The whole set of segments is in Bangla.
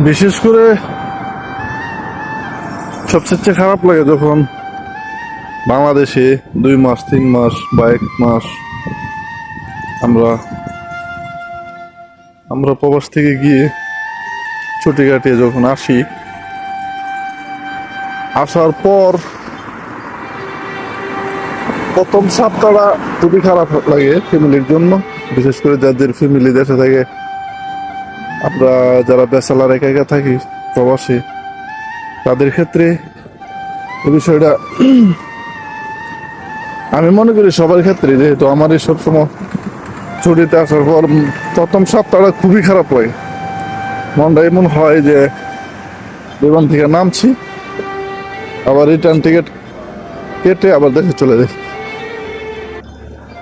বিশেষ করে সবচেয়ে খারাপ লাগে যখন বাংলাদেশে দুই মাস, তিন মাস বা এক মাস আমরা আমরা প্রবাস থেকে গিয়ে ছুটি কাটিয়ে যখন আসি, আসার পর প্রথম সপ্তাহটা খুবই খারাপ লাগে ফ্যামিলির জন্য, বিশেষ করে যাদের ফ্যামিলি দেশে থাকে আমরা যারা বেসালার একা একা থাকি, প্রবাসী, তাদের ক্ষেত্রে এই বিষয়টা আমি মনে করি সবার ক্ষেত্রে, যেহেতু আমারই সবসময় ছুটিতে আসার পর প্রথম সপ্তাহটা খুবই খারাপ হয় মনটা এমন হয় যে বিমান থেকে নামছি, আবার রিটার্ন টিকিট কেটে আবার দেশে চলে যাই।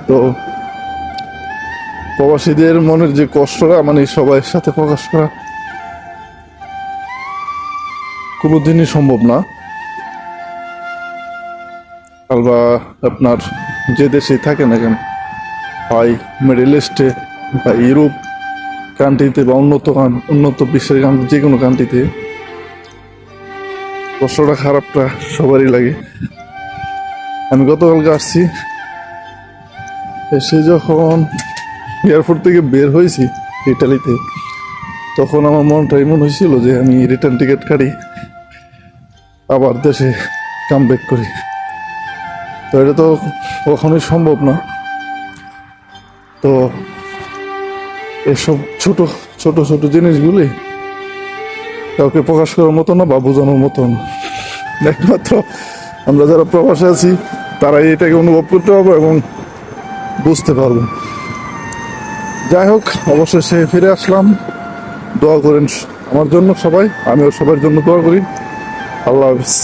তো প্রবাসীদের মনের যে কষ্টটা মানে সবাই সাথে প্রকাশ করা, কোনোদিনই সম্ভব না। আলবা আপনার যে দেশে থাকে না কেন হয় মিডল ইস্টে বা ইউরোপ কান্ট্রিতে বা উন্নত উন্নত বিশ্বের কান- যে কোনো কান্ট্রিতে কষ্টটা, খারাপটা সবারই লাগে। আমি গতকালকে আসছি, এসে যখন এয়ারপোর্ট থেকে বের হয়েছি ইটালিতে, তখন আমার মনটা এমন হয়েছিল যে আমি রিটার্ন টিকিট কাটি, আবার দেশে কাম ব্যাক করি। তো এটা তো কখনোই সম্ভব না। তো এসব ছোট ছোট ছোট জিনিসগুলি কাউকে প্রকাশ করার মতো না বা বোঝানোর মতো না। একমাত্র আমরা যারা প্রবাসে আছি, তারাই এটাকে অনুভব করতে পারব এবং বুঝতে পারব। যাই হোক, অবশেষে ফিরে আসলাম। দোয়া করেন আমার জন্য সবাই, আমিও সবার জন্য দোয়া করি। আল্লাহ হাফিজ।